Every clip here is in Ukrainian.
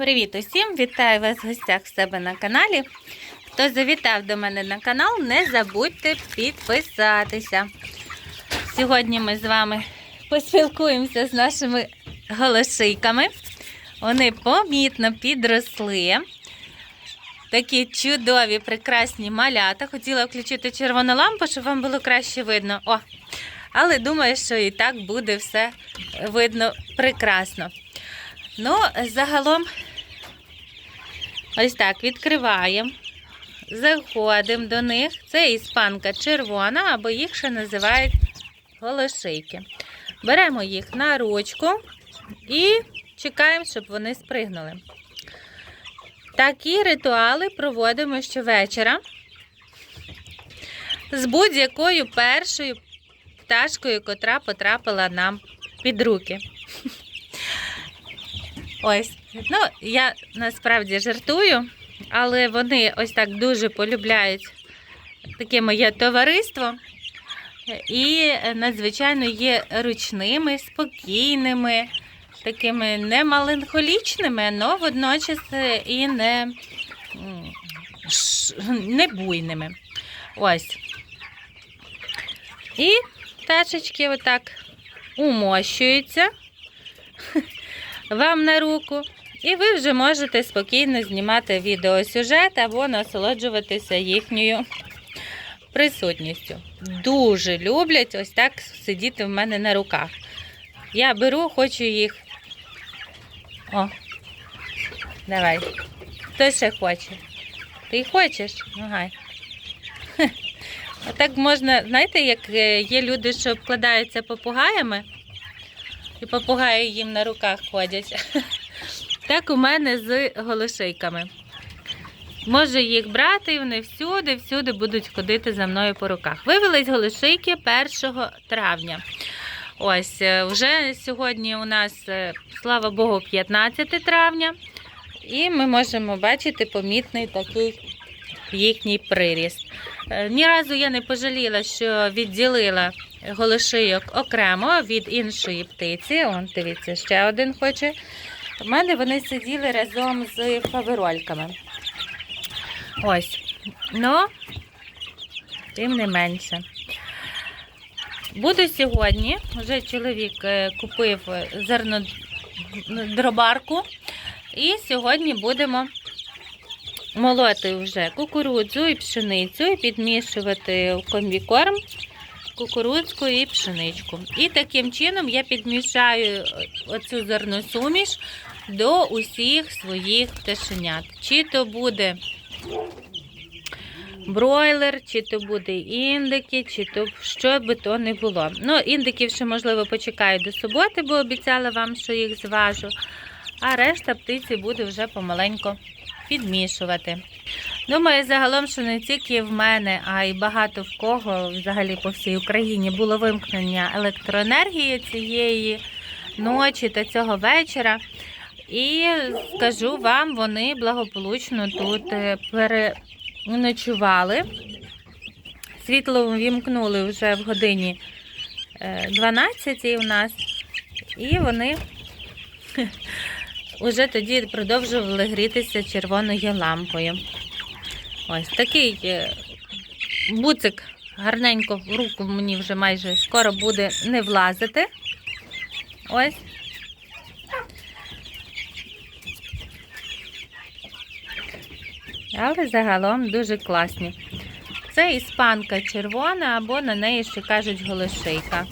Привіт усім! Вітаю вас в гостях в себе на каналі. Хто завітав до мене на канал, не забудьте підписатися. Сьогодні ми з вами поспілкуємося з нашими голошийками. Вони помітно підросли. Такі чудові, прекрасні малята. Хотіла включити червону лампу, щоб вам було краще видно. О! Але думаю, що і так буде все видно прекрасно. Ну, загалом, ось так відкриваємо, заходимо до них. Це іспанка червона, або їх ще називають голошийки. Беремо їх на ручку і чекаємо, щоб вони спригнули. Такі ритуали проводимо щовечора з будь-якою першою пташкою, котра потрапила нам під руки. Ось, ну я насправді жартую, але вони ось так дуже полюбляють таке моє товариство. І надзвичайно є ручними, спокійними, такими не меланхолічними, але водночас і не, не буйними. Ось. І пташечки отак умощуються вам на руку. І ви вже можете спокійно знімати відеосюжет або насолоджуватися їхньою присутністю. Дуже люблять ось так сидіти в мене на руках. Я беру, хочу їх. О, давай. Хто ще хоче? Ти хочеш? Ага. Отак можна, знаєте, як е, є люди, що обкладаються попугаями, і попугаї їм на руках ходять. Так у мене з голошейками. Можу їх брати, і вони всюди, всюди будуть ходити за мною по руках. Вивелись голошейки 1 травня. Ось, е, вже сьогодні у нас, е, слава Богу, 15 травня. І ми можемо бачити помітний такий їхній приріст. Е, Ні разу я не пожаліла, що відділила голошийок окремо від іншої птиці. Он, дивіться, ще один хоче. У мене вони сиділи разом з фаверольками. Ось. Ну, тим не менше. Буду сьогодні. Вже чоловік е, купив зернодробарку. І сьогодні будемо молоти вже кукурудзу і пшеницю і підмішувати в комбікорм кукурудзку і пшеничку. І таким чином я підмішаю оцю зерносуміш до усіх своїх пташенят. Чи то буде бройлер, чи то буде індики, чи то що би то не було. Ну, індиків ще, можливо, почекаю до суботи, бо обіцяла вам, що їх зважу. А решта птиці буде вже помаленько підмішувати. Думаю, загалом, що не тільки в мене, а й багато в кого взагалі по всій Україні було вимкнення електроенергії цієї ночі та цього вечора. І скажу вам, вони благополучно тут е, переночували. Світло вімкнули вже в годині е, 12 у нас, і вони вже тоді продовжували грітися червоною лампою. Ось такий е, буцик гарненько в руку мені вже майже скоро буде не влазити. Ось. Але загалом дуже класні. Це іспанка червона, або на неї ще кажуть голошейка.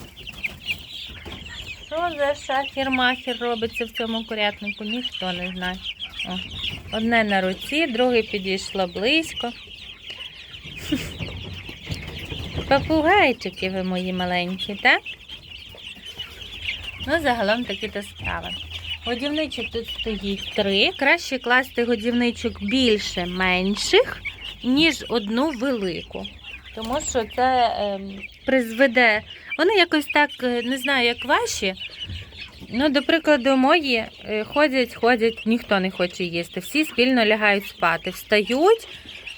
Що за шахір-махір робиться в цьому курятнику, ніхто не знає. О, одне на руці, друге підійшло близько. Попугайчики ви мої маленькі, так? Ну, загалом такі то справи. Годівничок тут стоїть три. Краще класти годівничок більше менших, ніж одну велику. Тому що це ем, призведе. Вони якось так, е, не знаю, як ваші. Ну, до прикладу, мої е, ходять, ходять, ніхто не хоче їсти. Всі спільно лягають спати, встають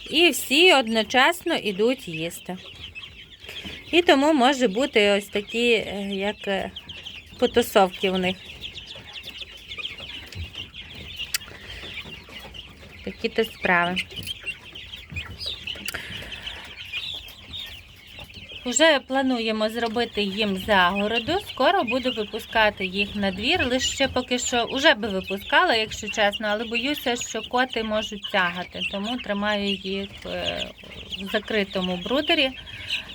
і всі одночасно йдуть їсти. І тому може бути ось такі, е, як потусовки в них. Такі то справи. Уже плануємо зробити їм загороду. Скоро буду випускати їх на двір. Лише поки що вже би випускала, якщо чесно, але боюся, що коти можуть тягати, тому тримаю їх е, в закритому брудері.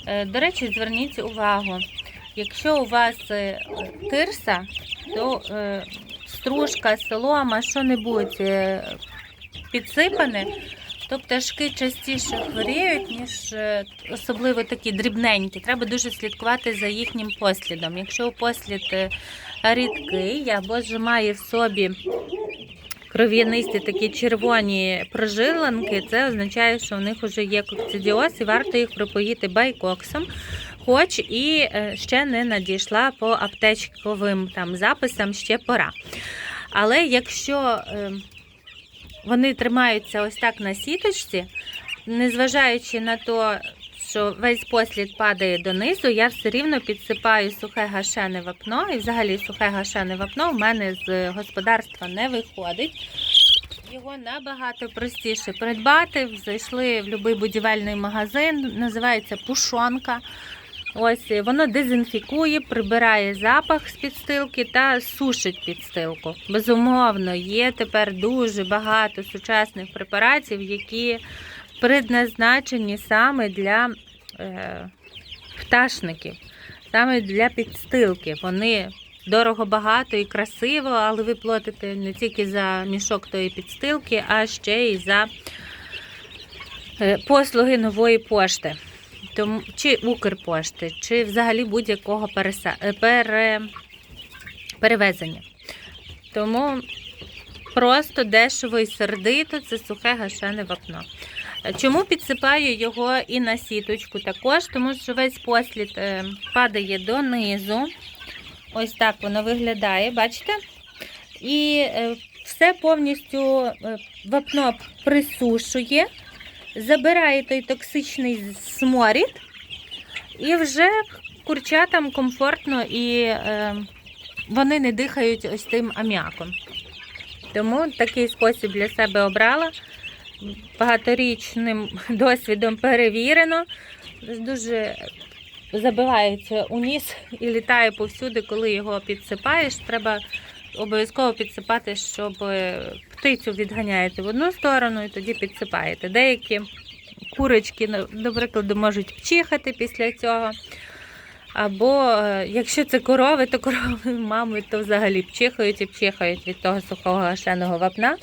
Е, До речі, зверніть увагу, якщо у вас е, тирса, то стружка, солома, що-небудь підсипане, то пташки частіше хворіють, ніж е, особливо такі дрібненькі. Треба дуже слідкувати за їхнім послідом. Якщо послід е, рідкий або ж має в собі кров'янисті такі червоні прожиланки, це означає, що в них вже є кокцидіоз і варто їх пропоїти байкоксом. Хоч і е, ще не надійшла по аптечковим там записам ще пора. Але якщо е, вони тримаються ось так на сіточці, незважаючи на те, що весь послід падає донизу, я все рівно підсипаю сухе гашене вапно. І взагалі сухе гашене вапно в мене з господарства не виходить. Його набагато простіше придбати. Зайшли в будь-який будівельний магазин, називається пушонка. Ось воно дезінфікує, прибирає запах з підстилки та сушить підстилку. Безумовно, є тепер дуже багато сучасних препаратів, які предназначені саме для е, пташників, саме для підстилки. Вони дорого, багато і красиво, але ви платите не тільки за мішок тої підстилки, а ще й за е, послуги нової пошти. Тому, чи Укрпошти, чи взагалі будь-якого переса... е, пере... перевезення. Тому просто дешево і сердито це сухе гашене вапно. Е, Чому підсипаю його і на сіточку також? Тому що весь послід е, падає донизу. Ось так воно виглядає, бачите? І все повністю вапно присушує забирає той токсичний сморід, і вже курчатам комфортно і е, вони не дихають ось тим аміаком. Тому такий спосіб для себе обрала. Багаторічним досвідом перевірено. Дуже забивається у ніс і літає повсюди, коли його підсипаєш. Треба обов'язково підсипати, щоб е, птицю відганяєте в одну сторону і тоді підсипаєте. Деякі курочки, до прикладу, можуть пчихати після цього. Або е, якщо це корови, то корови мами то взагалі пчихають і пчихають від того сухого гашеного вапна.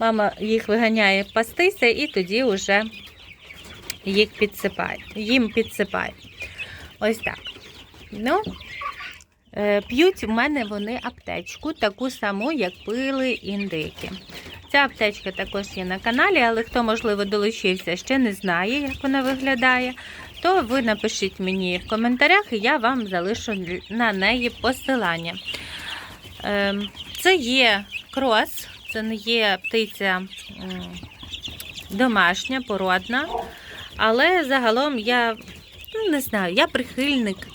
Мама їх виганяє пастися і тоді вже їх підсипає. Їм підсипає. Ось так. Ну, П'ють у мене вони аптечку, таку саму, як пили індики. Ця аптечка також є на каналі, але хто, можливо, долучився, ще не знає, як вона виглядає, то ви напишіть мені в коментарях, і я вам залишу на неї посилання. Ем, Це є крос, це не є птиця домашня, породна. Але загалом я ну, не знаю, я прихильник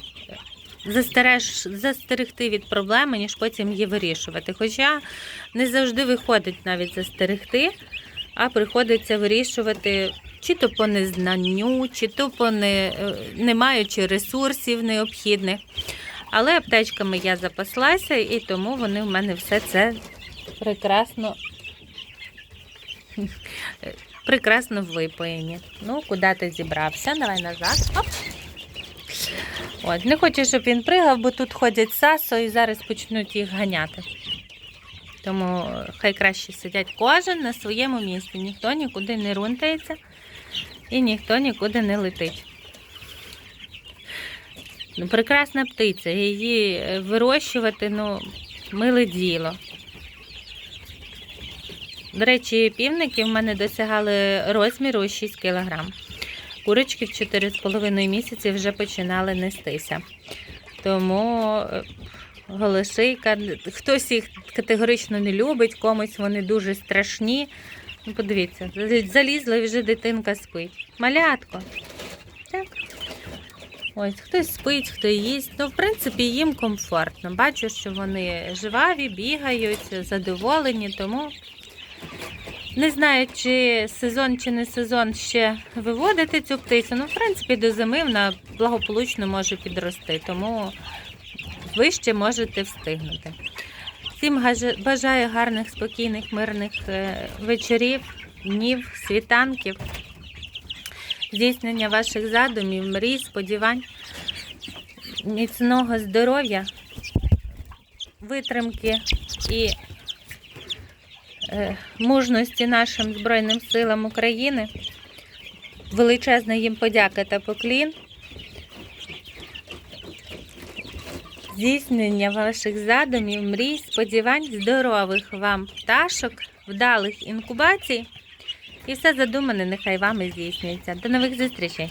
застереж, застерегти від проблеми, ніж потім її вирішувати. Хоча не завжди виходить навіть застерегти, а приходиться вирішувати чи то по незнанню, чи то по не, е, не маючи ресурсів необхідних. Але аптечками я запаслася, і тому вони в мене все це прекрасно. Прекрасно випоєні. Ну, куди ти зібрався? Давай назад. Оп. От, не хочу, щоб він пригав, бо тут ходять сасо і зараз почнуть їх ганяти. Тому хай краще сидять кожен на своєму місці. Ніхто нікуди не рунтається і ніхто нікуди не летить. Ну, прекрасна птиця. Її е, вирощувати, ну, миле діло. До речі, півники в мене досягали розміру 6 кг. Курочки в 4,5 місяці вже починали нестися. Тому е, голошийка, хтось їх категорично не любить, комусь вони дуже страшні. Ну, подивіться, залізла вже дитинка спить. Малятко. Так. Ось, хтось спить, хто їсть. Ну, в принципі, їм комфортно. Бачу, що вони живаві, бігають, задоволені, тому Не знаю, чи сезон чи не сезон ще виводити цю птицю. Ну, в принципі, до зими вона благополучно може підрости, тому ви ще можете встигнути. Всім бажаю гарних, спокійних, мирних е, вечорів, днів, світанків, здійснення ваших задумів, мрій, сподівань, міцного здоров'я, витримки і мужності нашим Збройним силам України. Величезна їм подяка та поклін. Здійснення ваших задумів, мрій, сподівань, здорових вам пташок, вдалих інкубацій. І все задумане нехай вами здійснюється. До нових зустрічей!